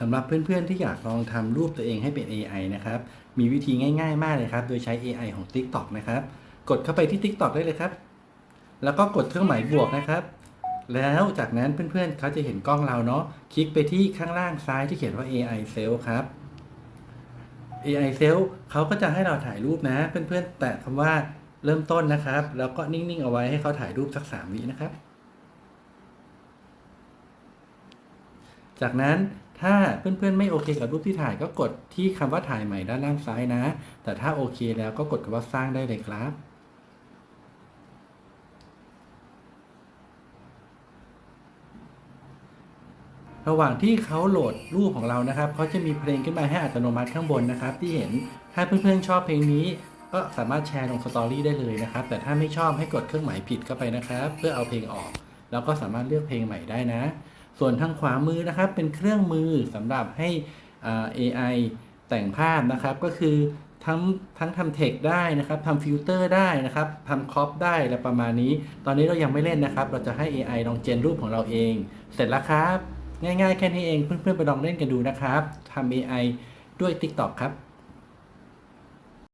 สำหรับเพื่อนๆที่อยากลองทำรูปตัวเองให้เป็น AI นะครับ มีวิธีง่ายๆ มากเลยครับ โดยใช้ AI ของ TikTok นะครับ กดเข้าไปที่ TikTok ได้เลยครับ แล้วก็กดเครื่องหมายบวกนะครับ แล้วจากนั้นเพื่อนๆ เขาจะเห็นกล้องเราเนาะ คลิกไปที่ข้างล่างซ้ายที่เขียนว่า AI Cell ครับ AI Cell เขาก็จะให้เราถ่ายรูปนะ เพื่อนๆ แตะคำว่าเริ่มต้นนะครับ แล้วก็นิ่งๆ เอาไว้ให้เขาถ่ายรูปสัก 3 วินะครับจากนั้น ถ้าเพื่อนๆไม่โอเคกับรูปที่ถ่ายก็กดที่คำว่าถ่ายใหม่ด้านล่างซ้ายนะ แต่ถ้าโอเคแล้วก็กดคำว่าสร้างได้เลยครับ ระหว่างที่เขาโหลดรูปของเรานะครับเขาจะมีเพลงขึ้นมาให้อัตโนมัติข้างบนนะครับ ที่เห็นถ้าเพื่อนๆชอบเพลงนี้ก็สามารถแชร์ลงสตอรี่ได้เลยนะครับ แต่ถ้าไม่ชอบให้กดเครื่องหมายผิดเข้าไปนะครับ เพื่อเอาเพลงออก แล้วก็สามารถเลือกเพลงใหม่ได้นะ ส่วนทางขวามือนะครับเป็นเครื่องมือสำหรับให้ AI แต่งภาพนะครับก็คือทั้งทั้งทำเทคได้นะครับทำฟิลเตอร์ได้นะครับทำครอปได้และประมาณนี้ ตอนนี้เรายังไม่เล่นนะครับ เราจะให้ AI ลองเจนรูปของเราเอง เสร็จแล้วครับ ง่ายๆแค่นี้เองเพื่อนๆไปลองเล่นกันดูนะครับทำ AI ด้วย TikTok ครับ